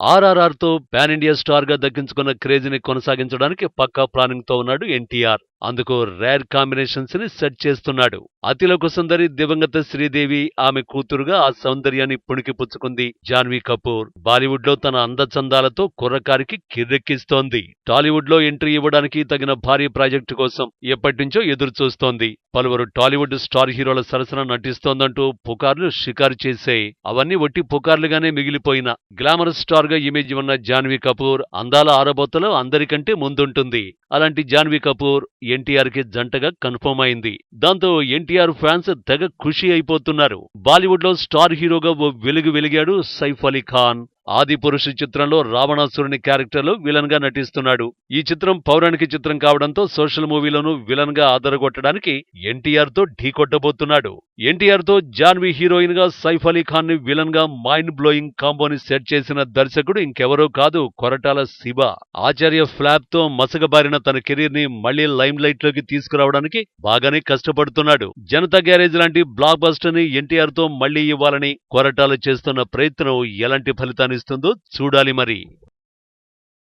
ఆర్ఆర్ఆర్తో pan pan India స్టార్గా దక్కించుకున్న క్రేజీని కొనసాగించడానికి పక్కా ప్లానింగ్తో ఉన్నాడు ఎన్టీఆర్. అందుకు రేర్ కాంబినేషన్స్ని సెట్ చేస్తున్నాడు. అతిలోక సుందరి దివంగత శ్రీదేవి ఆమె కూతురుగా ఆ సౌందర్యాన్ని పుణికి పుచ్చుకుంది. జాన్వీ కపూర్ బాలీవుడ్లో తన అందచందాలతో కుర్రకారికి కిర్రెక్కిస్తోంది. టాలీవుడ్లో ఎంట్రీ ఇవ్వడానికి తగిన భారీ ప్రాజెక్టు కోసం ఎప్పటినుంచో ఎదురు చూస్తోంది పలువురు టాలీవుడ్ స్టార్ హీరోల సరసన నటిస్తోందంటూ పుకార్లు షికారు చేశాయి అవన్నీ ఒట్టి పుకార్లుగానే మిగిలిపోయిన గ్లామర్ స్టార్గా ఇమేజ్ ఉన్న జాన్వీ కపూర్ అందాల ఆరబోతలో అందరికంటే ముందుంటుంది. అలాంటి జాన్వీ కపూర్ ఎన్టీఆర్కి జంటగా కన్ఫర్మ్ అయింది. దాంతో ఎన్టీఆర్ ఫ్యాన్స్ తెగ ఖుషి అయిపోతున్నారు. బాలీవుడ్లో స్టార్ హీరోగా ఓ వెలుగు వెలిగాడు సైఫ్ అలీ ఖాన్. ఆదిపురుషు చిత్రంలో రావణాసురుని క్యారెక్టర్లో విలన్గా నటిస్తున్నాడు. ఈ చిత్రం పౌరాణిక చిత్రం కావడంతో సోషల్ మూవీలోనూ విలన్గా ఆదరగొట్టడానికి ఎన్టీఆర్తో ఢీకొట్టబోతున్నాడు. ఎన్టీఆర్తో జాన్వీ హీరోయిన్గా సైఫ్ అలీ ఖాన్ని విలన్గా మైండ్ బ్లోయింగ్ కాంబోని సెట్ చేసిన దర్శకుడు ఇంకెవరో కాదు కొరటాల శివ. ఆచార్య ఫ్లాప్తో మసగబారిన తన కెరీర్ని మళ్ళీ లైమ్ లైట్లోకి తీసుకురావడానికి బాగానే కష్టపడుతున్నాడు. జనతా గ్యారేజ్ లాంటి బ్లాక్ బస్టర్ని ఎన్టీఆర్తో మళ్ళీ ఇవ్వాలని కొరటాలు చేస్తున్న ప్రయత్నం ఎలాంటి ఫలితాన్ని ఇస్తుందో చూడాలి మరి.